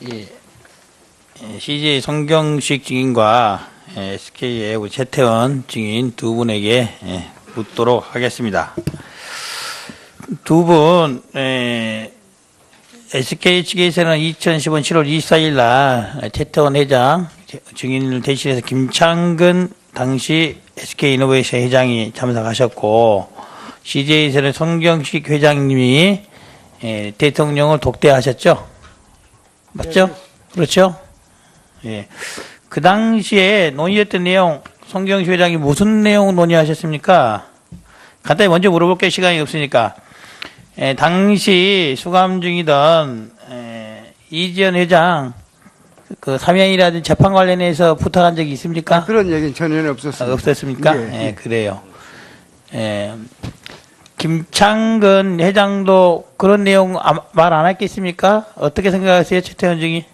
예, 예, CJ 성경식 증인과 예, SK 애우 최태원 증인 두 분에게 예, 묻도록 하겠습니다. 두 분, 예, SK 측에서는 2015년 7월 24일 날 최태원 회장 증인을 대신해서 김창근 당시 SK 이노베이션 회장이 참석하셨고 CJ에서는 성경식 회장님이 예, 대통령을 독대하셨죠? 맞죠? 그렇죠? 예. 그 당시에 논의했던 내용, 성경식 회장이 무슨 내용 논의하셨습니까? 간단히 먼저 물어볼게요. 시간이 없으니까. 예, 당시 수감 중이던 예, 이지연 회장 그 사면이라든지 재판 관련해서 부탁한 적이 있습니까? 그런 얘기는 전혀 아, 없었습니다. 없었습니까? 예, 예, 예. 그래요. 예. 김창근 회장도 그런 내용 말 안 했겠습니까? 어떻게 생각하세요, 최태원 증인?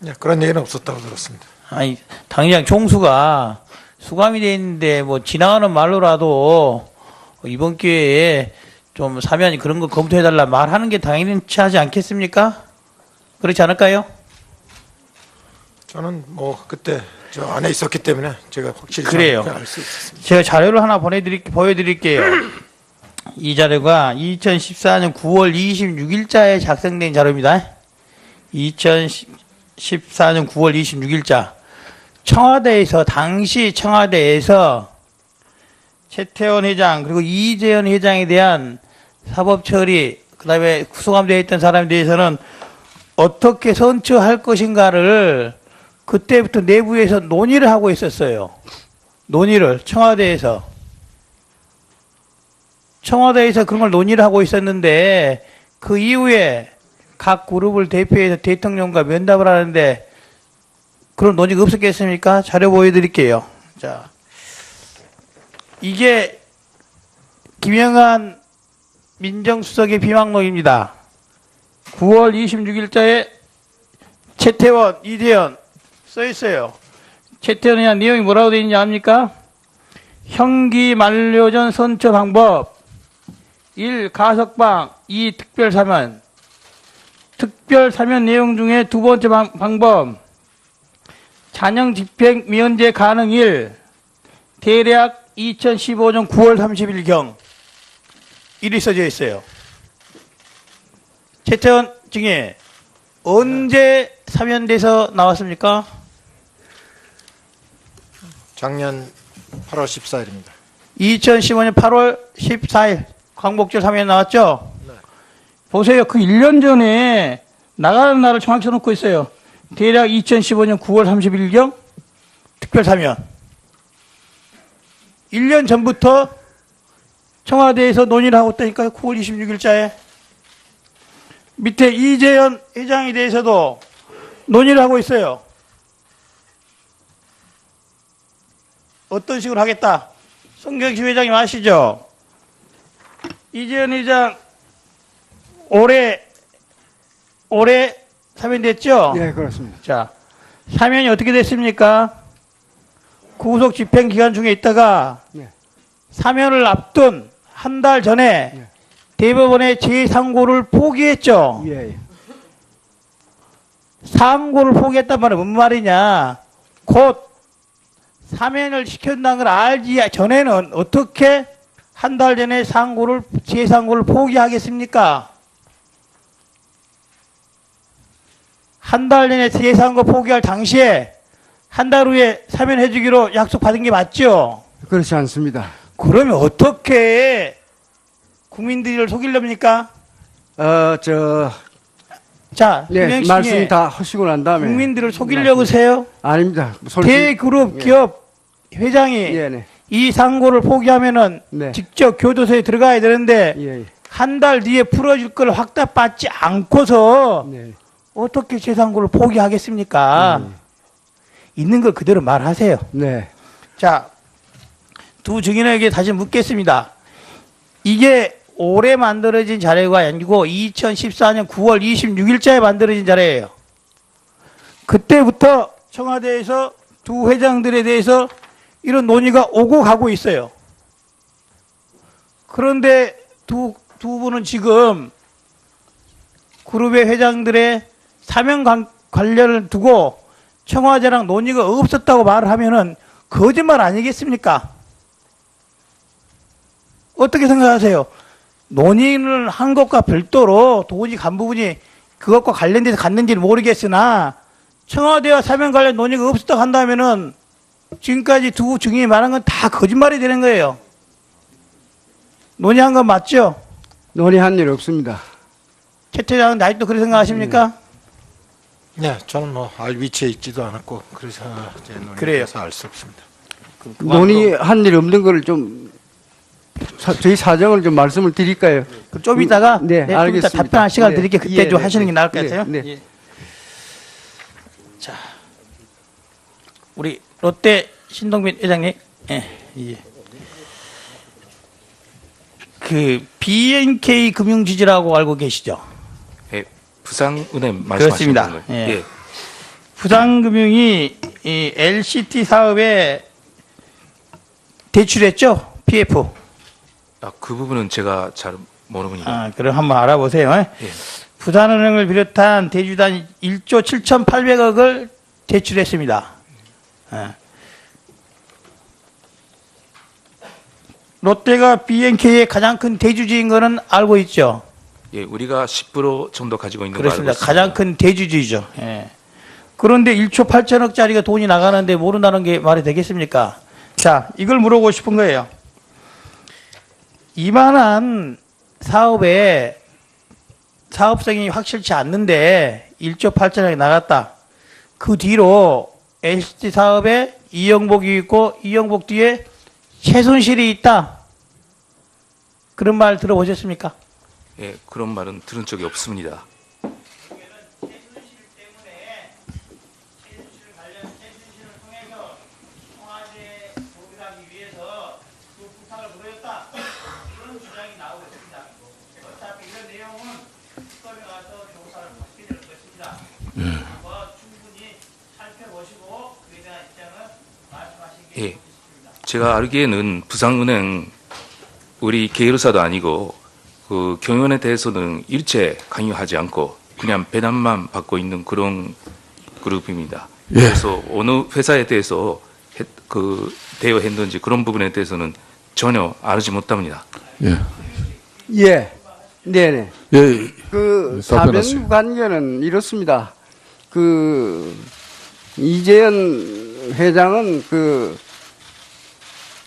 네, 그런 얘기는 없었다고 들었습니다. 아니, 당장 총수가 수감이 돼 있는데 뭐 지나가는 말로라도 이번 기회에 좀 사면이 그런 거 검토해달라 말하는 게 당연치 하지 않겠습니까? 그렇지 않을까요? 저는 뭐 그때 저 안에 있었기 때문에 제가 확실히 그래요. 알수 있었습니다. 제가 자료를 하나 보내드릴 보여드릴게요. 이 자료가 2014년 9월 26일자에 작성된 자료입니다. 2014년 9월 26일자 청와대에서 당시 청와대에서 최태원 회장 그리고 이재현 회장에 대한 사법 처리 그다음에 수감되어 있던 사람에 대해서는 어떻게 선처할 것인가를 그때부터 내부에서 논의를 하고 있었어요. 논의를 청와대에서 청와대에서 그런 걸 논의를 하고 있었는데 그 이후에 각 그룹을 대표해서 대통령과 면담을 하는데 그런 논의가 없었겠습니까? 자료 보여드릴게요. 자, 이게 김영한 민정수석의 비망록입니다. 9월 26일자에 최태원, 이대현 써 있어요. 최태원에 대한 내용이 뭐라고 되어 있는지 압니까? 형기 만료 전 선처 방법 1. 가석방 2. 특별 사면 특별 사면 내용 중에 두 번째 방, 방법 잔영 집행 미연제 가능 1 대략 2015년 9월 30일경 일이 써져 있어요. 최태원 증인 언제 사면돼서 나왔습니까? 작년 8월 14일입니다. 2015년 8월 14일 광복절 사면 나왔죠? 보세요. 그 1년 전에 나가는 날을 정확히 써놓고 있어요. 대략 2015년 9월 30일경 특별 사면. 1년 전부터 청와대에서 논의를 하고 있다니까요. 9월 26일자에. 밑에 이재현 회장에 대해서도 논의를 하고 있어요. 어떤 식으로 하겠다. 성경시 회장님 아시죠? 이재현 회장 올해 올해 사면됐죠? 예, 그렇습니다. 자, 사면이 어떻게 됐습니까? 구속 집행 기간 중에 있다가 네. 사면을 앞둔 한 달 전에 네. 대법원의 재상고를 포기했죠. 예, 예. 상고를 포기했단 말은 뭔 말이냐? 곧 사면을 시켰다는 걸 알지 전에는 어떻게 한 달 전에 상고를 재상고를 포기하겠습니까? 한 달 전에 재상고 포기할 당시에 한 달 후에 사면해 주기로 약속받은 게 맞죠? 그렇지 않습니다. 그러면 어떻게 국민들을 속이렵니까? 어, 저, 자, 네, 말씀 님, 다 하시고 난 다음에. 국민들을 속이려고 세요? 아닙니다. 솔직히- 대그룹 예. 기업 회장이 예, 네. 이 상고를 포기하면은 네. 직접 교도소에 들어가야 되는데 예, 예. 한달 뒤에 풀어줄 걸 확답받지 않고서 네. 어떻게 재상고를 포기하겠습니까? 음. 있는 걸 그대로 말하세요. 네. 자, 두 증인에게 다시 묻겠습니다. 이게 올해 만들어진 자료가 아니고 2014년 9월 26일자에 만들어진 자료예요. 그때부터 청와대에서 두 회장들에 대해서 이런 논의가 오고 가고 있어요. 그런데 두, 두 분은 지금 그룹의 회장들의 사명 관- 관련을 두고 청와대랑 논의가 없었다고 말을 하면은 거짓말 아니겠습니까? 어떻게 생각하세요? 논의를 한 것과 별도로 도저히 간 부분이 그것과 관련돼서 갔는지는 모르겠으나 청와대와 사명 관련 논의가 없었다고 한다면은 지금까지 두 증인이 말한 건 다 거짓말이 되는 거예요. 논의한 건 맞죠? 논의한 일 없습니다. 최 퇴장은 아직도 그렇게 생각하십니까? 네, 저는 뭐 알 위치에 있지도 않았고 그래서 제. 논의에서 알 수 없습니다. 논의한 일 없는 걸좀 저희 사정을 좀 말씀을 드릴까요? 그럼 좀 이따가 네, 네, 좀 이따 알겠습니다. 답변할 시간 네. 드릴게요. 그때 예, 좀 네, 하시는 게 네. 나을 것 네, 같아요. 네. 예. 자, 우리 롯데 신동빈 회장님, 예, 예. 그 BNK 금융지주라고 알고 계시죠? 예, 부산은행 말씀하시는 그렇습니다. 건가요? 예. 예. 부산금융이 이 LCT 사업에 대출했죠? PF. 아, 그 부분은 제가 잘 모르군요. 아, 그럼 한번 알아보세요. 예. 부산은행을 비롯한 대주단 1조 7,800억을 대출했습니다. 예. 롯데가 BNK의 가장 큰 대주주인 거는 알고 있죠. 예, 우리가 10% 정도 가지고 있는 거 그렇습니다. 가장 큰 대주주이죠. 예. 그런데 1초 8천억짜리가 돈이 나가는데 모른다는 게 말이 되겠습니까? 자, 이걸 물어보고 싶은 거예요. 이만한 사업에 사업성이 확실치 않는데 1조 8천억이 나갔다. 그 뒤로 LCT 사업에 이영복이 있고 이영복 뒤에 최순실이 있다. 그런 말 들어보셨습니까? 예, 그런 말은 들은 적이 없습니다. 청와대에 도움하기 위해서 그 부탁을 보였다. 그런 주장이 나오고 있습니다. 어차피 이런 내용은 특검에 가서 조사를 받게 될 것입니다. 한번 충분히 살펴보시고 그에 대한 입장을 말씀하시기 예. 제가 알기에는 부산은행 우리 계열사도 아니고 그 경영에 대해서는 일체 강요하지 않고 그냥 배당만 받고 있는 그런 그룹입니다. 예. 그래서 어느 회사에 대해서 했- 그 대여했는지 그런 부분에 대해서는 전혀 알지 못합니다. 예. 예, 네네. 예. 그 네, 답변하세요. 사변 관계는 이렇습니다. 그 이재현 회장은 그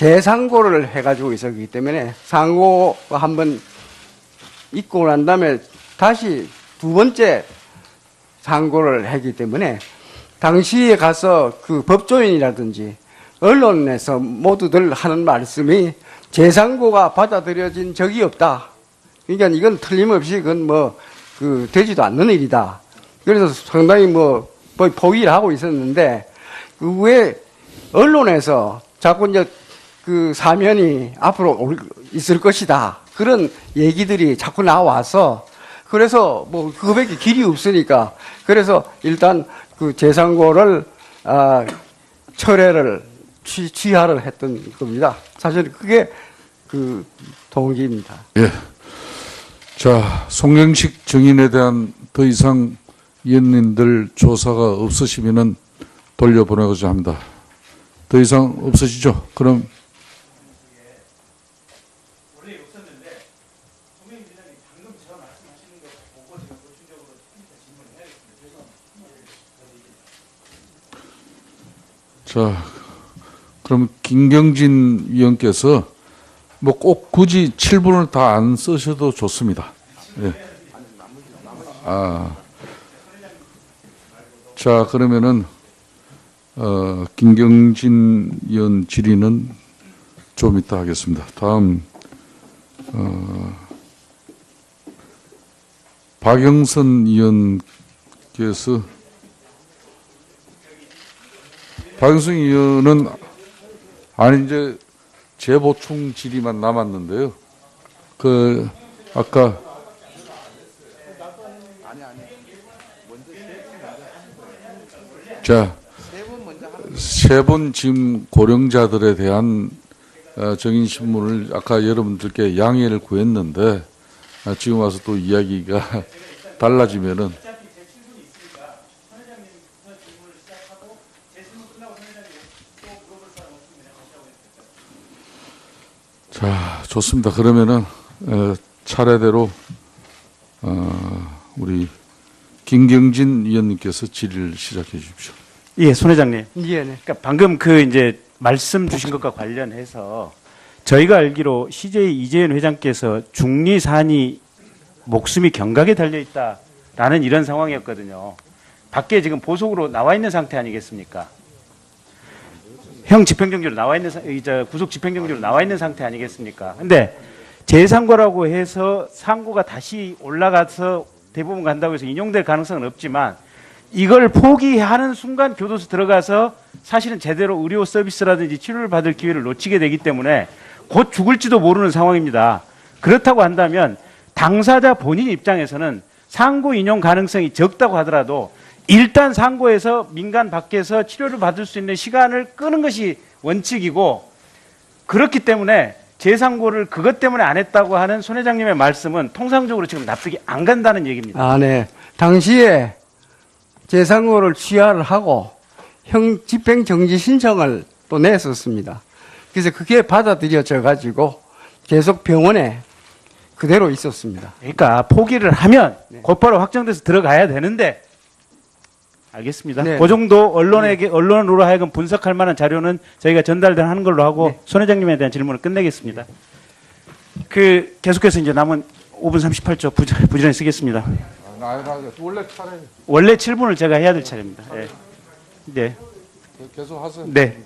재상고를 해가지고 있었기 때문에 상고가 한번 있고 난 다음에 다시 두 번째 상고를 했기 때문에 당시에 가서 그 법조인이라든지 언론에서 모두들 하는 말씀이 재상고가 받아들여진 적이 없다. 그러니까 이건 틀림없이 그건 뭐 그 되지도 않는 일이다. 그래서 상당히 뭐 거의 포기를 하고 있었는데 그 후에 언론에서 자꾸 이제 그 사면이 앞으로 올- 있을 것이다. 그런 얘기들이 자꾸 나와서 그래서 뭐 그거밖에 길이 없으니까 그래서 일단 그 재상고를 아, 철회를 취, 취하를 했던 겁니다. 사실 그게 그 동기입니다. 예. 자, 송영식 증인에 대한 더 이상 위원님들 조사가 없으시면은 돌려보내고자 합니다. 더 이상 없으시죠? 그럼 자, 그럼 김경진 위원께서 뭐 꼭 굳이 7분을 다 안 쓰셔도 좋습니다. 예. 아. 자, 그러면은, 어, 김경진 위원 질의는 좀 이따 하겠습니다. 다음, 어, 박영선 위원께서 박영선 의원은 아니 이제 재보충 질의만 남았는데요. 그 아까 자, 세 번 지금 고령자들에 대한 어, 정인 신문을 아까 여러분들께 양해를 구했는데 아, 지금 와서 또 이야기가 달라지면은 자, 좋습니다. 그러면은 어, 차례대로 어, 우리 김경진 위원님께서 질의를 시작해 주십시오. 예, 손 회장님. 예, 네. 그러니까 방금 그 이제 말씀 주신 것과 관련해서 저희가 알기로 CJ 이재현 회장께서 중리산이 목숨이 경각에 달려 있다라는 이런 상황이었거든요. 밖에 지금 보석으로 나와 있는 상태 아니겠습니까? 형 집행정지로 나와 있는 사- 이제 구속 집행정지로 나와 있는 상태 아니겠습니까? 근데 재상고라고 해서 상고가 다시 올라가서 대부분 간다고 해서 인용될 가능성은 없지만 이걸 포기하는 순간 교도소 들어가서 사실은 제대로 의료 서비스라든지 치료를 받을 기회를 놓치게 되기 때문에 곧 죽을지도 모르는 상황입니다. 그렇다고 한다면 당사자 본인 입장에서는 상고 인용 가능성이 적다고 하더라도 일단 상고에서 민간 밖에서 치료를 받을 수 있는 시간을 끄는 것이 원칙이고 그렇기 때문에 재상고를 그것 때문에 안 했다고 하는 손 회장님의 말씀은 통상적으로 지금 납득이 안 간다는 얘기입니다. 아, 네. 당시에 재상고를 취하를 하고 형 집행 정지 신청을 또 냈었습니다. 그래서 그게 받아들여져 가지고 계속 병원에 그대로 있었습니다. 그러니까 포기를 하면 네. 곧바로 확정돼서 들어가야 되는데 알겠습니다. 네. 그 정도 언론에게 언론으로 하여금 분석할 만한 자료는 저희가 전달하는 걸로 하고 네. 손 회장님에 대한 질문을 끝내겠습니다. 그 계속해서 이제 남은 5분 38초 부지- 부지런히 쓰겠습니다. 원래 차례 원래 7분을 제가 해야 될 차례입니다. 네. 네. 계속 하세요. 네.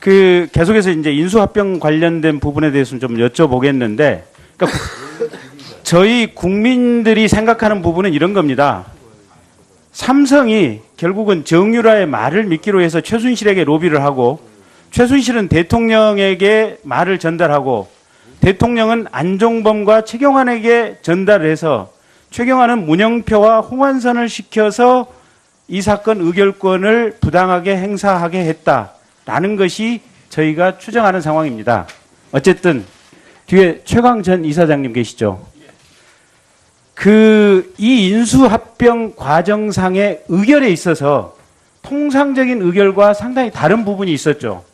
그 계속해서 이제 인수합병 관련된 부분에 대해서는 좀 여쭤보겠는데, 그러니까 저희 국민들이 생각하는 부분은 이런 겁니다. 삼성이 결국은 정유라의 말을 믿기로 해서 최순실에게 로비를 하고, 최순실은 대통령에게 말을 전달하고, 대통령은 안종범과 최경환에게 전달을 해서 최경환은 문영표와 홍완선을 시켜서 이 사건 의결권을 부당하게 행사하게 했다라는 것이 저희가 추정하는 상황입니다. 어쨌든 뒤에 최강 전 이사장님 계시죠. 그 이 인수합병 과정상의 의결에 있어서 통상적인 의결과 상당히 다른 부분이 있었죠.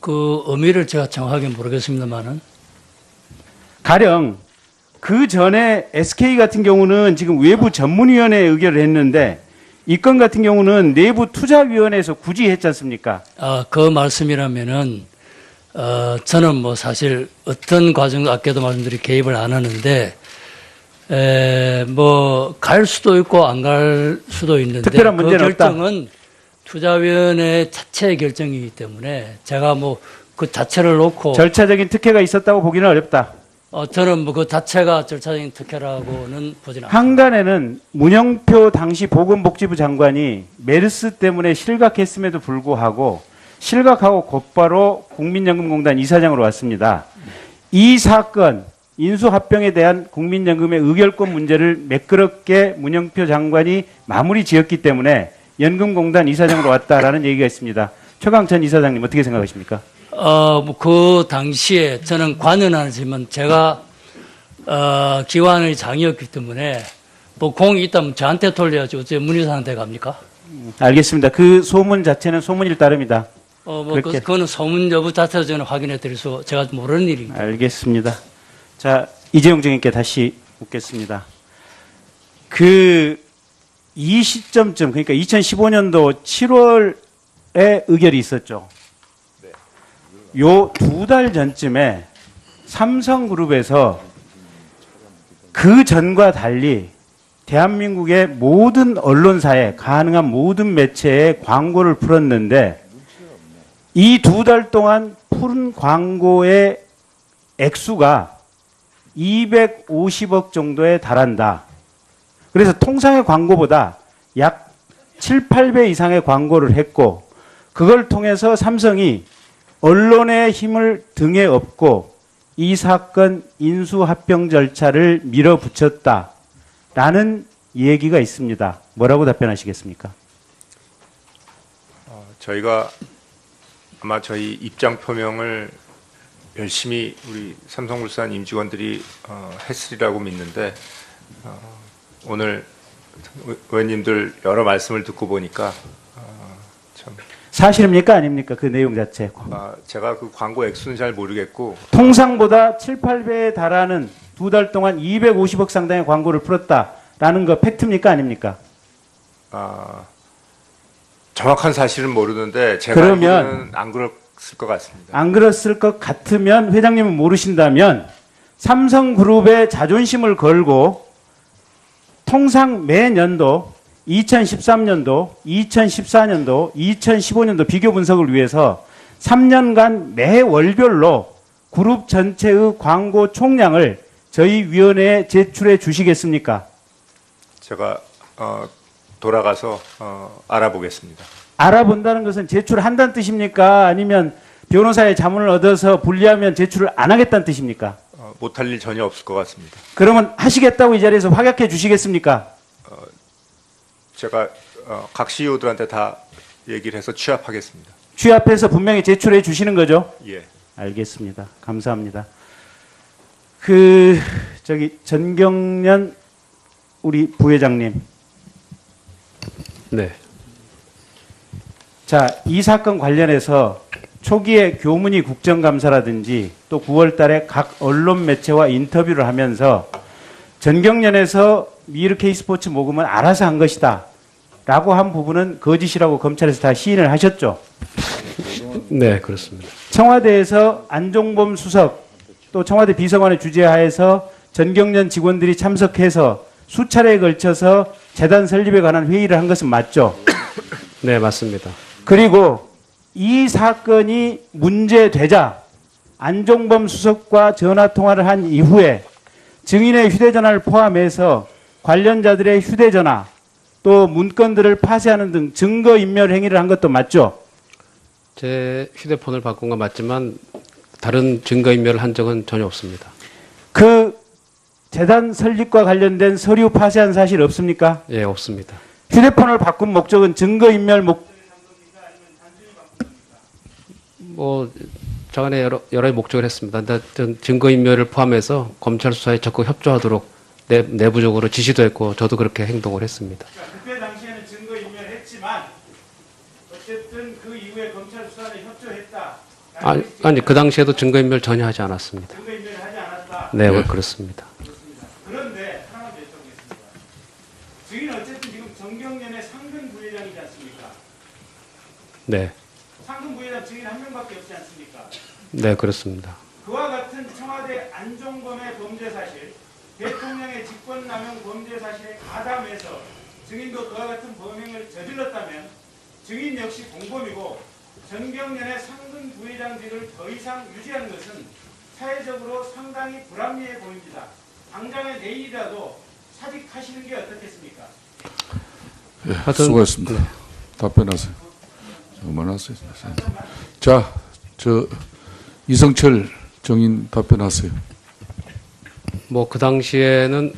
그 의미를 제가 정확하게 모르겠습니다만은 가령 그 전에 SK 같은 경우는 지금 외부 전문위원회에 의결을 했는데 이 건 같은 경우는 내부 투자위원회에서 굳이 했지 않습니까? 아, 그 말씀이라면은 어, 저는 뭐 사실 어떤 과정도 아까도 말씀드린 개입을 안 하는데 에, 뭐 갈 수도 있고 안 갈 수도 있는데 특별한 문제는 그 없다. 결정은 투자위원회 자체의 결정이기 때문에 제가 뭐 그 자체를 놓고 절차적인 특혜가 있었다고 보기는 어렵다. 어, 저는 뭐 그 자체가 절차적인 특혜라고는 보지는 않습니다. 한간에는 문영표 당시 보건복지부 장관이 메르스 때문에 실각했음에도 불구하고 실각하고 곧바로 국민연금공단 이사장으로 왔습니다. 이 사건 인수합병에 대한 국민연금의 의결권 문제를 매끄럽게 문영표 장관이 마무리 지었기 때문에 연금공단 이사장으로 왔다라는 얘기가 있습니다. 최강천 이사장님 어떻게 생각하십니까? 어, 뭐그 당시에 저는 관여는 하지만 제가 어, 기관의 장이었기 때문에 뭐 공이 있다면 저한테 돌려야지 어째 문희사한테 갑니까? 알겠습니다. 그 소문 자체는 소문일 따름이다. 어, 뭐. 그, 그거는 소문 여부 자체도 저는 확인해 드릴 수 제가 모르는 일입니다. 알겠습니다. 자, 이재용 증인께 다시 묻겠습니다. 그, 이 시점쯤, 그러니까 2015년도 7월에 의결이 있었죠. 요 두 달 전쯤에 삼성그룹에서 그 전과 달리 대한민국의 모든 언론사에 가능한 모든 매체에 광고를 풀었는데 이 두 달 동안 푸른 광고의 액수가 250억 정도에 달한다. 그래서 통상의 광고보다 약 7, 8배 이상의 광고를 했고 그걸 통해서 삼성이 언론의 힘을 등에 업고 이 사건 인수합병 절차를 밀어붙였다라는 얘기가 있습니다. 뭐라고 답변하시겠습니까? 어, 저희가 아마 저희 입장 표명을 열심히 우리 삼성물산 임직원들이 어, 했으리라고 믿는데 어, 오늘 의원님들 여러 말씀을 듣고 보니까 어, 참. 사실입니까? 아닙니까? 그 내용 자체? 아, 제가 그 광고 액수는 잘 모르겠고. 통상보다 7, 8배에 달하는 두 달 동안 250억 상당의 광고를 풀었다라는 거 팩트입니까? 아닙니까? 아, 정확한 사실은 모르는데 제가 그러면- 안 그랬을 것 같습니다. 안 그랬을 것 같으면 회장님은 모르신다면 삼성그룹의 자존심을 걸고 통상 매년도 2013년도, 2014년도, 2015년도 비교 분석을 위해서 3년간 매 월별로 그룹 전체의 광고 총량을 저희 위원회에 제출해 주시겠습니까? 제가 어, 돌아가서 어, 알아보겠습니다. 알아본다는 것은 제출한다는 뜻입니까? 아니면 변호사의 자문을 얻어서 분리하면 제출을 안 하겠다는 뜻입니까? 어, 못할 일 전혀 없을 것 같습니다. 그러면 하시겠다고 이 자리에서 확약해 주시겠습니까? 제가 어, 각 CEO들한테 다 얘기를 해서 취합하겠습니다. 취합해서 분명히 제출해 주시는 거죠? 예. 알겠습니다. 감사합니다. 그 저기 전경련 우리 부회장님. 네. 자, 이 사건 관련해서 초기에 교문이 국정감사라든지 또 9월 달에 각 언론 매체와 인터뷰를 하면서 전경련에서 미르 K스포츠 모금은 알아서 한 것이다. 라고 한 부분은 거짓이라고 검찰에서 다 시인을 하셨죠. 네, 그렇습니다. 청와대에서 안종범 수석 또 청와대 비서관의 주재하에서 전경련 직원들이 참석해서 수차례에 걸쳐서 재단 설립에 관한 회의를 한 것은 맞죠. 네, 맞습니다. 그리고 이 사건이 문제되자 안종범 수석과 전화 통화를 한 이후에 증인의 휴대전화를 포함해서 관련자들의 휴대전화 또 문건들을 파쇄하는 등 증거 인멸 행위를 한 것도 맞죠. 제 휴대폰을 바꾼 건 맞지만 다른 증거인멸을 한 적은 전혀 없습니다. 그 재단 설립과 관련된 서류 파쇄한 사실 없습니까? 예, 없습니다. 휴대폰을 바꾼 목적은 증거인멸 목 뭐 저간에 여러 여러 목적을 했습니다. 증거인멸을 포함해서 검찰 수사에 적극 협조하도록 내, 내부적으로 지시도 했고 저도 그렇게 행동을 했습니다. 그때 당시에는 증거인멸했지만 어쨌든 그 이후에 검찰 수사에 협조했다. 아니, 아니 그 당시에도 증거인멸 전혀 하지 않았습니다. 증거인멸을 하지 않았다. 네, 그렇습니다. 그런데 하나만 더 여쭤보겠습니다. 증인 어쨌든 지금 정경련의 상근 부회장이지 않습니까? 네, 상근 부회장 증인 한 명밖에 없지 않습니까? 네 그렇습니다. 그와 같은 청와대 안종범의 범죄 사실, 대통령의 직권남용 범죄 사실에 가담해서 증인도 그와 같은 범행을 저질렀다면 증인 역시 공범이고 전경련의 상근 부회장직을 더 이상 유지하는 것은 사회적으로 상당히 불합리해 보입니다. 당장의 내일이라도 사직하시는 게 어떻겠습니까? 예, 하여튼- 수고했습니다. 답변하세요. 그만하세요. 자, 저 이성철 정인 답변하세요. 뭐 그 당시에는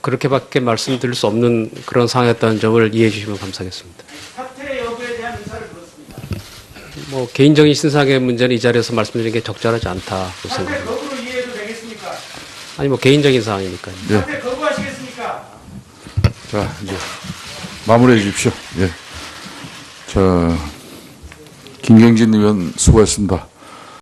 그렇게밖에 말씀드릴 수 없는 그런 상황이었다는 점을 이해해 주시면 감사하겠습니다. 사퇴 여부에 대한 의사를 물었습니다. 뭐 개인적인 신상의 문제는 이 자리에서 말씀드리는 게 적절하지 않다고 사퇴 생각합니다. 거부로 이해해도 되겠습니까? 아니 뭐 개인적인 사항이니까요. 예. 사퇴 거부하시겠습니까? 자, 이제 마무리해 주십시오. 예. 자, 김경진 의원 수고했습니다.